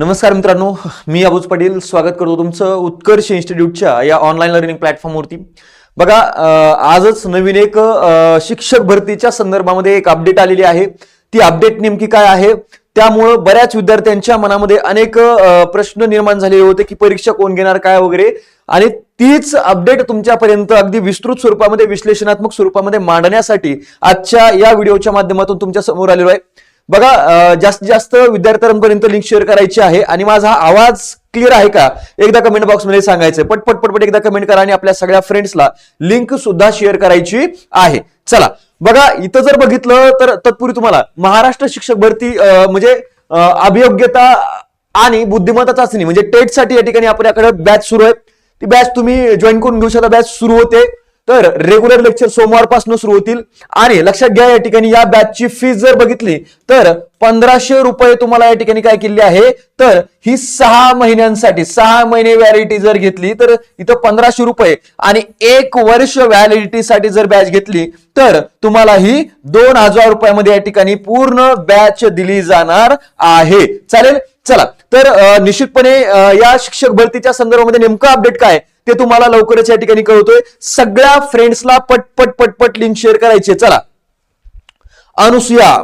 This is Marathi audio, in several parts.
नमस्कार मित्रांनो मी अबूज पाटील. स्वागत करतो तुमचं उत्कर्ष इन्स्टिट्यूटच्या या ऑनलाईन लर्निंग प्लॅटफॉर्मवरती बघा आजच नवीन एक शिक्षक भरतीच्या संदर्भामध्ये एक अपडेट आलेली आहे. ती अपडेट नेमकी काय आहे? त्यामुळं बऱ्याच विद्यार्थ्यांच्या मनामध्ये अनेक प्रश्न निर्माण झालेले होते की परीक्षा कोण घेणार काय वगैरे. आणि तीच अपडेट तुमच्यापर्यंत अगदी विस्तृत स्वरूपामध्ये विश्लेषणात्मक स्वरूपामध्ये मांडण्यासाठी आजच्या या व्हिडिओच्या माध्यमातून तुमच्यासमोर आलेलो आहे. बघा जास्तीत जास्त विद्यार्थ्यांपर्यंत लिंक शेअर करायची आहे आणि माझा हा आवाज क्लिअर आहे का? एकदा कमेंट बॉक्समध्ये सांगायचं पटपट पटपट एकदा कमेंट करा आणि आपल्या सगळ्या फ्रेंड्सला लिंक सुद्धा शेअर करायची आहे. चला बघा इथं जर बघितलं तर तत्पूर्वी तुम्हाला महाराष्ट्र शिक्षक भरती म्हणजे अभियोग्यता आणि बुद्धिमत्ता चाचणी म्हणजे टेटसाठी या ठिकाणी आपल्याकडे बॅच सुरू आहे. ती बॅच तुम्ही जॉईन करून घेऊ शकता. बॅच सुरू होते. तर रेग्युलर लेक्चर सोमवारपासून सुरू होतील. आणि लक्षात घ्या या ठिकाणी या बॅचची फीस जर बघितली तर पंधराशे रुपये तुम्हाला या ठिकाणी काय केली आहे? तर ही सहा महिन्यांसाठी सहा महिने व्हॅलिडिटी जर घेतली तर इथं पंधराशे रुपये. आणि एक वर्ष व्हॅलिडिटीसाठी जर बॅच घेतली तर तुम्हाला ही दोन हजार रुपयामध्ये या ठिकाणी पूर्ण बॅच दिली जाणार आहे. चालेल? चला. तर निश्चितपणे या शिक्षक भरतीच्या संदर्भामध्ये नेमकं अपडेट काय? ते तुम्हाला लवकरच या ठिकाणी कळवतोय. सगळ्या फ्रेंड्सला पटपट पटपट लिंक शेअर करायची. चला. अनुसुया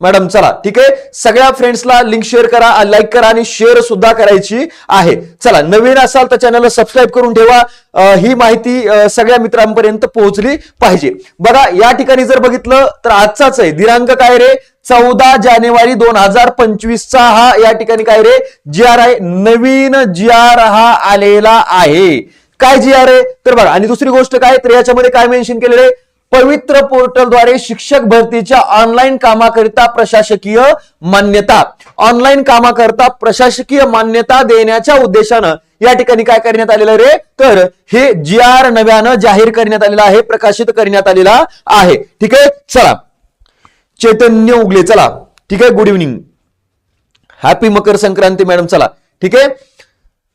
मॅडम चला. ठीक आहे? सगळ्या फ्रेंड्सला लिंक शेअर करा लाईक करा आणि शेअर सुद्धा करायची आहे. चला नवीन असाल तर चॅनलला सबस्क्राईब करून ठेवा. ही माहिती सगळ्या मित्रांपर्यंत पोहोचली पाहिजे. बघा या ठिकाणी जर बघितलं तर आजचाच आहे. दिनांक काय रे? चौदा जानेवारी दोन हजार पंचवीसचा हा या ठिकाणी काय रे? जी आर आहे नवीन जी आर हा आलेला आहे. काय जी आर आहे तर बघा आणि दुसरी गोष्ट काय? तर याच्यामध्ये काय मेन्शन केलेलं आहे? पवित्र पोर्टलद्वारे शिक्षक भरतीच्या ऑनलाईन कामाकरिता प्रशासकीय मान्यता. ऑनलाईन कामाकरिता प्रशासकीय मान्यता देण्याच्या उद्देशानं या ठिकाणी काय करण्यात आलेलं रे? तर हे जी आर नव्यानं जाहीर करण्यात आलेलं आहे प्रकाशित करण्यात आलेला आहे. ठीक आहे? चला. चैतन्य उगले चला. ठीक आहे? Good evening happy Makar Sankranti madam चला. ठीक आहे?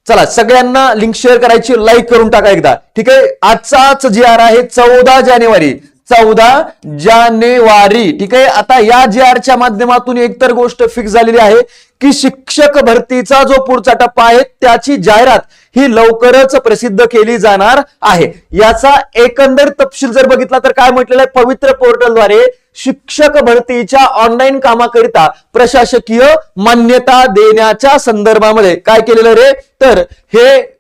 चला सगळ्यांना लिंक शेअर करायची लाईक करून टाका एकदा. ठीक आहे? आजचाच जी आर आहे चौदा जानेवारी. चौदा जानेवारी. ठीक आहे? आता या जी आरच्या माध्यमातून एकतर गोष्ट फिक्स झालेली आहे की शिक्षक भरतीचा जो पुढचा टप्पा आहे त्याची जाहिरात ही लवकरच प्रसिद्ध केली जाणार आहे. याचा एकंदर तपशील जर बघितला तर काय म्हटलेलं आहे? पवित्र पोर्टलद्वारे शिक्षक भरतीच्या ऑनलाईन कामाकरिता प्रशासकीय मान्यता देण्याच्या संदर्भामध्ये काय केलेलं रे? तर हे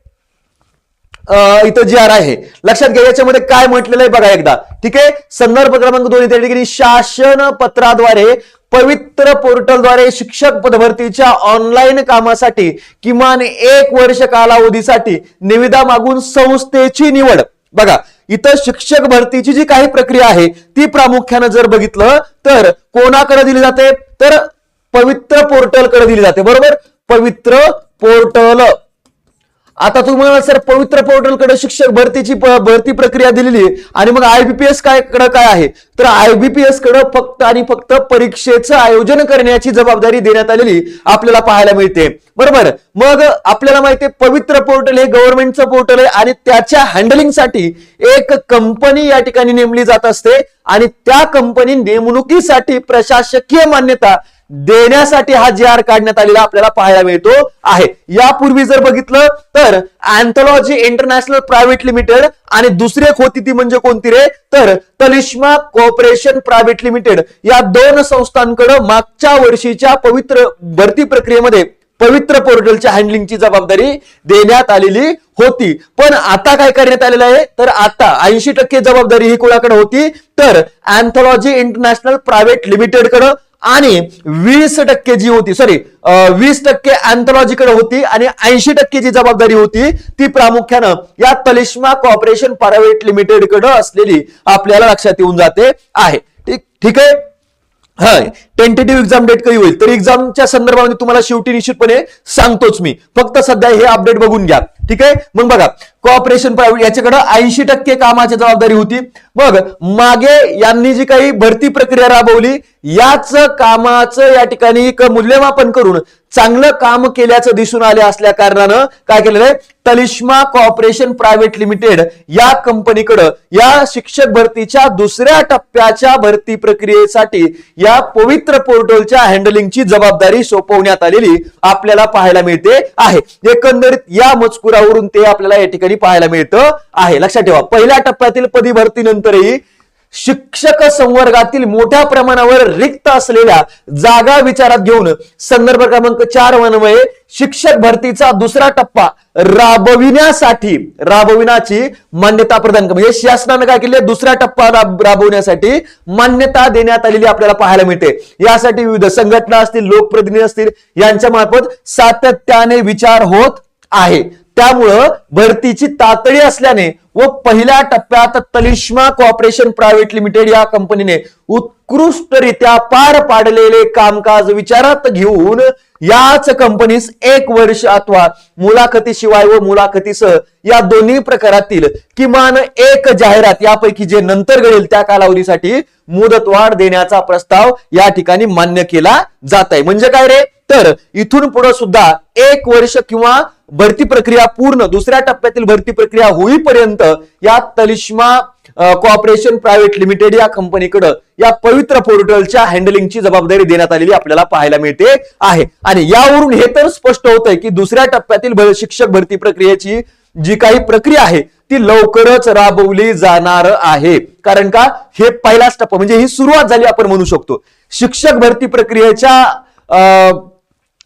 इथं जी आर आहे लक्षात घ्या याच्यामध्ये काय म्हटलेलं आहे बघा एकदा. ठीक आहे? संदर्भ क्रमांक दोन त्या ठिकाणी शासन पत्राद्वारे पवित्र पोर्टलद्वारे शिक्षक पदभरतीच्या ऑनलाईन कामासाठी किमान एक वर्ष कालावधीसाठी निविदा मागून संस्थेची निवड. बघा इथं शिक्षक भरतीची जी काही प्रक्रिया आहे ती प्रामुख्यानं जर बघितलं तर कोणाकडे दिली जाते? तर पवित्र पोर्टलकडे दिली जाते. बरोबर? पवित्र पोर्टल. आता तुम्हाला सर पवित्र पोर्टलकडे शिक्षक भरतीची भरती प्रक्रिया दिलेली आहे आणि मग आयबीपीएस काय कडे काय आहे? तर आयबीपीएसकडे फक्त आणि फक्त परीक्षेचं आयोजन करण्याची जबाबदारी देण्यात आलेली आपल्याला पाहायला मिळते. बरोबर? मग आपल्याला माहिती पवित्र पोर्टल हे गव्हर्नमेंटचं पोर्टल आहे आणि त्याच्या हँडलिंगसाठी एक कंपनी या ठिकाणी नेमली जात असते आणि त्या कंपनी नेमणुकीसाठी प्रशासकीय मान्यता देण्यासाठी हा जे आर काढण्यात आलेला आपल्याला पाहायला मिळतो आहे. यापूर्वी जर बघितलं तर अँथॉलॉजी इंटरनॅशनल प्रायव्हेट लिमिटेड आणि दुसरी एक होती ती म्हणजे कोणती रे? तर तलिश्मा कॉर्पोरेशन प्रायव्हेट लिमिटेड या दोन संस्थांकडे मागच्या वर्षीच्या पवित्र भरती प्रक्रियेमध्ये पवित्र पोर्टलच्या हँडलिंगची जबाबदारी देण्यात आलेली होती. पण आता काय करण्यात आलेलं आहे? तर आता ऐंशी टक्के जबाबदारी ही कोणाकडे होती? तर अँथॉलॉजी इंटरनॅशनल प्रायव्हेट लिमिटेड कडं आणि वीस टक्के जी होती सॉरी वीस टक्के अँथॉलॉजीकडे होती आणि ऐंशी टक्के जी जबाबदारी होती ती प्रामुख्यानं या तलिश्मा कॉर्पोरेशन प्रायव्हेट लिमिटेडकडे असलेली आपल्याला लक्षात येऊन जाते आहे. ठीक ठीक आहे? टेंटेटिव्ह एक्झाम डेट कधी होईल? तर एक्झामच्या संदर्भामध्ये तुम्हाला शेवटी निश्चितपणे सांगतोच मी. फक्त सध्या हे अपडेट बघून घ्या. ठीक आहे? मग बघा कॉपरेशन प्रायव्हेट याच्याकडे ऐंशी टक्के कामाची जबाबदारी होती. मग मागे यांनी जी काही भरती प्रक्रिया राबवली याच कामाचं या ठिकाणी एक मूल्यमापन करून चांगलं काम केल्याचं दिसून आले असल्या कारणानं काय केलेलं आहे? तलिश्मा कॉर्पोरेशन प्रायव्हेट लिमिटेड या कंपनीकडं या शिक्षक भरतीच्या दुसऱ्या टप्प्याच्या भरती प्रक्रियेसाठी या पवित्र पवित्र पोर्टलच्या हँडलिंगची जबाबदारी सोपवण्यात आलेली आपल्याला पाहायला मिळते आहे. एकंदरीत या मजकुरावरून ते आपल्याला या ठिकाणी पाहायला मिळतं आहे. लक्षात ठेवा पहिल्या टप्प्यातील पदी भरतीनंतरही शिक्षक संवर्गातील मोठ्या प्रमाणावर रिक्त असलेल्या जागा विचारात घेऊन संदर्भ क्रमांक चार वनवये शिक्षक भरतीचा दुसरा टप्पा राबविण्यासाठी राबविण्याची मान्यता प्रदान कर- म्हणजे शासनानं काय केले दुसरा टप्पा राब- राबवण्यासाठी मान्यता देण्यात आलेली आपल्याला पाहायला मिळते. यासाठी विविध संघटना असतील लोकप्रतिनिधी असतील यांच्या मार्फत सातत्याने विचार होत आहे. त्यामुळं भरतीची तातडी असल्याने व पहिल्या टप्प्यात तलिश्मा कॉर्पोरेशन प्रायव्हेट लिमिटेड या कंपनीने उत्कृष्टरित्या पार पाडलेले कामकाज विचारात घेऊन याच कंपनीस एक वर्ष अथवा मुलाखतीशिवाय व मुलाखतीसह या दोन्ही प्रकारातील किमान एक जाहिरात यापैकी जे नंतर घडेल त्या कालावधीसाठी मुदतवाढ देण्याचा प्रस्ताव या ठिकाणी मान्य केला जात आहे म्हणजे काय रे? तर इथून पुढे सुद्धा एक वर्ष किंवा भरती प्रक्रिया पूर्ण दुसऱ्या टप्प्यातील भरती प्रक्रिया होईपर्यंत या तलिश्मा कॉर्पोरेशन प्रायव्हेट लिमिटेड या कंपनीकडं या पवित्र पोर्टलच्या हँडलिंगची जबाबदारी देण्यात आलेली आपल्याला पाहायला मिळते आहे. आणि यावरून हे तर स्पष्ट होत आहे की दुसऱ्या टप्प्यातील शिक्षक भरती प्रक्रियेची जी काही प्रक्रिया आहे ती लवकरच राबवली जाणार आहे. कारण का? हे पहिलाच टप्पा म्हणजे ही सुरुवात झाली आपण म्हणू शकतो. शिक्षक भरती प्रक्रियेच्या अं,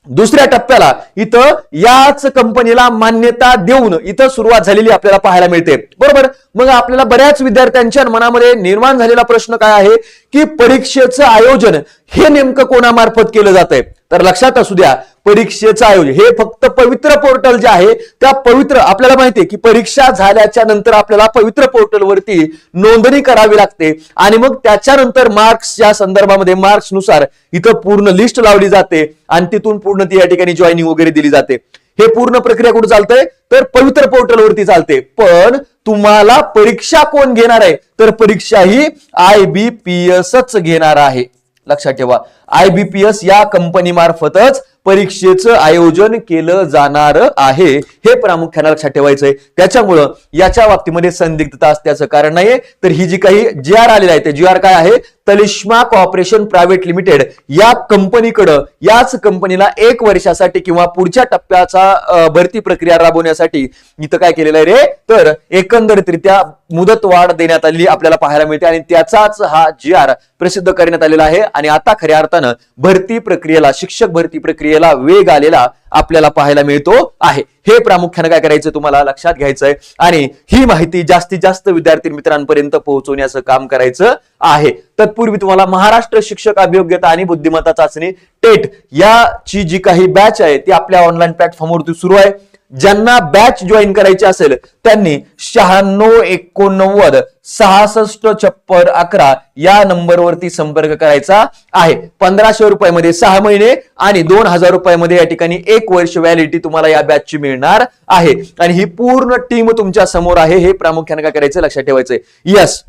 दुसऱ्या टप्प्याला इथं याच कंपनीला मान्यता देऊन इथं सुरुवात झालेली आपल्याला पाहायला मिळते. बरोबर? मग आपल्याला बऱ्याच विद्यार्थ्यांच्या मनामध्ये निर्माण झालेला प्रश्न काय आहे? की परीक्षेचं आयोजन हे नेमकं कोणामार्फत केलं जात आहे तर लक्षात असू द्या परीक्षेचं आयोजन. हे फक्त पवित्र पोर्टल जे आहे त्या पवित्र आपल्याला माहिती आहे की परीक्षा झाल्याच्यानंतर आपल्याला पवित्र पोर्टलवरती नोंदणी करावी लागते. आणि मग त्याच्यानंतर मार्क्सच्या संदर्भामध्ये मार्क्सनुसार इथं पूर्ण लिस्ट लावली जाते आणि तिथून पूर्ण ती या ठिकाणी जॉईनिंग वगैरे दिली जाते. हे पूर्ण प्रक्रिया कुठे चालतंय? तर पवित्र पोर्टलवरती चालते. पण तुम्हाला परीक्षा कोण घेणार आहे? तर परीक्षा ही आय बी पी एसच घेणार आहे. लक्षात ठेवा. आयबीपीएस या कंपनी मार्फतच परीक्षेचं आयोजन केलं जाणार आहे. हे प्रामुख्याने लक्षात आहे त्याच्यामुळं याच्या बाबतीमध्ये संदिग्धता असल्याचं कारण नाहीये. तर ही जी काही जी आर आलेली आहे ते जी आर काय आहे? तलिश्मा कॉर्पोरेशन प्रायव्हेट लिमिटेड या कंपनीकडं याच कंपनीला एक वर्षासाठी किंवा पुढच्या टप्प्याचा भरती प्रक्रिया राबवण्यासाठी इथं काय केलेलं आहे रे? तर एकंदरीतरित्या मुदतवाढ देण्यात आलेली आपल्याला पाहायला मिळते आणि त्याचाच हा जी आर प्रसिद्ध करण्यात आलेला आहे. आणि आता खऱ्या अर्थानं भरती प्रक्रियेला शिक्षक भरती प्रक्रियेला वेग आलेला आपल्याला पाहायला मिळतो आहे. हे प्रामुख्याने काय करायचं तुम्हाला लक्षात घ्यायचंय. आणि ही माहिती जास्तीत जास्त विद्यार्थी मित्रांपर्यंत पोहोचवण्याचं काम करायचं आहे. तत्पूर्वी तुम्हाला महाराष्ट्र शिक्षक अभियोग्यता आणि बुद्धिमत्ता चाचणी टेट याची जी काही बॅच आहे ती आपल्या ऑनलाईन प्लॅटफॉर्मवरती सुरू आहे. ज्यांना बॅच जॉईन करायची असेल त्यांनी शहाण्णव एकोणनव्वद सहासष्ट छप्पन अकरा या नंबरवरती संपर्क करायचा आहे. पंधराशे रुपयामध्ये सहा महिने आणि दोन हजार रुपयामध्ये या ठिकाणी एक वर्ष व्हॅलिडिटी तुम्हाला या बॅचची मिळणार आहे. आणि ही पूर्ण टीम तुमच्यासमोर आहे हे प्रामुख्याने काय करायचं? लक्षात ठेवायचंय. यस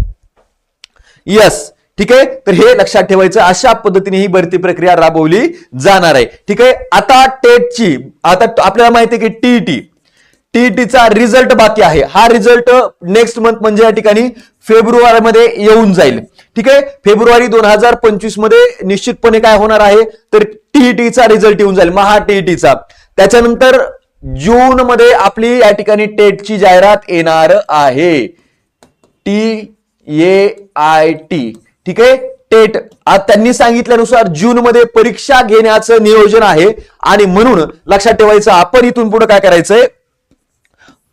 यस ठीक आहे? तर हे लक्षात ठेवायचं अशा पद्धतीने ही भरती प्रक्रिया राबवली जाणार आहे. ठीक आहे? आता टेटची आता आपल्याला माहिती आहे की टीईटी टीईटीचा रिझल्ट बाकी आहे. हा रिझल्ट नेक्स्ट मंथ म्हणजे या ठिकाणी फेब्रुवारीमध्ये येऊन जाईल. ठीक आहे? फेब्रुवारी दोन हजार पंचवीसमध्ये निश्चितपणे काय होणार आहे? तर टीईटीचा रिझल्ट येऊन जाईल महा टीईटीचा. त्याच्यानंतर जून मध्ये आपली या ठिकाणी टेटची जाहिरात येणार आहे. टी ए आय टी ठीक आहे? टेट. आज त्यांनी सांगितल्यानुसार जून मध्ये परीक्षा घेण्याचं नियोजन आहे. आणि म्हणून लक्षात ठेवायचं आपण इथून पुढे काय करायचंय?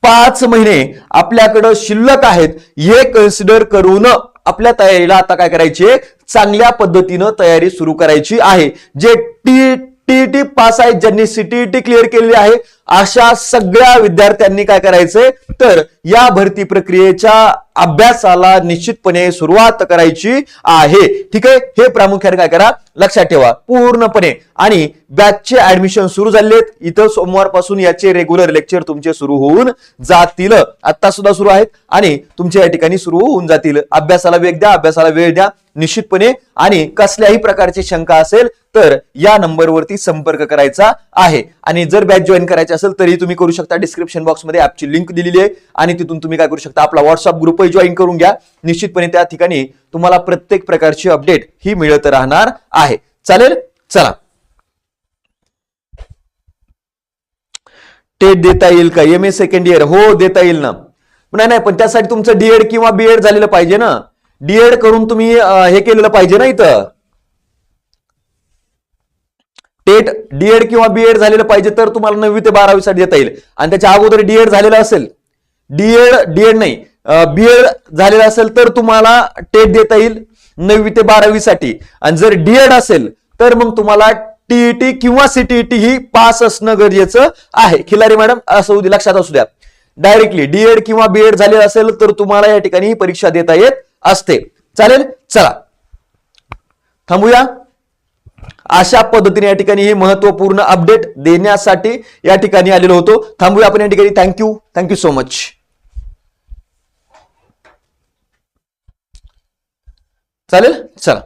पाच महिने आपल्याकडं शिल्लक आहेत. हे कन्सिडर करून आपल्या तयारीला आता काय करायची चांगल्या पद्धतीनं तयारी सुरू करायची आहे. जे टी टी पास आहेत ज्यांनी सीटीईटी क्लिअर केलेली आहे अशा सगळ्या विद्यार्थ्यांनी काय करायचंय? तर या भरती प्रक्रियेच्या अभ्यासाला निश्चितपणे सुरुवात करायची आहे. ठीक आहे? हे प्रामुख्याने काय करा? लक्षात ठेवा. पूर्णपणे. आणि बॅचचे ऍडमिशन सुरू झालेत. इथं सोमवारपासून याचे रेग्युलर लेक्चर तुमचे सुरू होऊन जातील. आता सुद्धा सुरू आहेत. आणि तुमच्या या ठिकाणी सुरू होऊन जातील. अभ्यासाला वेग द्या. अभ्यासाला वेळ द्या. निश्चितपणे. आणि कसल्याही प्रकारची शंका असेल तर या नंबरवरती संपर्क करायचा आहे. आणि जर बॅच जॉईन करायचे असेल तरी तुम्ही करू शकता. डिस्क्रिप्शन बॉक्समध्ये ऍपची लिंक दिलेली आहे आणि तिथून तुम्ही काय करू शकता. आपला व्हॉट्सअप ग्रुपही जॉईन करून घ्या. निश्चितपणे त्या ठिकाणी तुम्हाला प्रत्येक प्रकारची अपडेट ही मिळत राहणार आहे. चालेल? चला. टेट देता येईल का? एम ए सेकंड इयर हो देता येईल ना. नाही नाही पण त्यासाठी तुमचं डीएड किंवा बीएड झालेलं पाहिजे ना. डीएड करून तुम्ही हे केलेलं पाहिजे ना इथं. टेट डीएड किंवा बीएड झालेलं पाहिजे तर तुम्हाला नववी ते बारावी साठी देता येईल. आणि त्याच्या अगोदर डीएड झालेलं असेल डीएड डीएड नाही बीएड झालेलं असेल तर तुम्हाला टेट देता येईल नववी ते बारावी साठी आणि जर डीएड असेल तर मग तुम्हाला टीईटी किंवा सीटीईटी ही पास असणं गरजेचं आहे. खिलारी मॅडम असं उद्या लक्षात असू द्या. डायरेक्टली डीएड किंवा बीएड झालेलं असेल तर तुम्हाला या ठिकाणी ही परीक्षा देता येत असते. चालेल? चला. थांबूया. अशा पद्धतीने या ठिकाणी हे महत्त्वपूर्ण अपडेट देण्यासाठी या ठिकाणी आलेलो होतो. थांबूया आपण या ठिकाणी. थँक्यू थँक्यू सो मच चालेल? चला.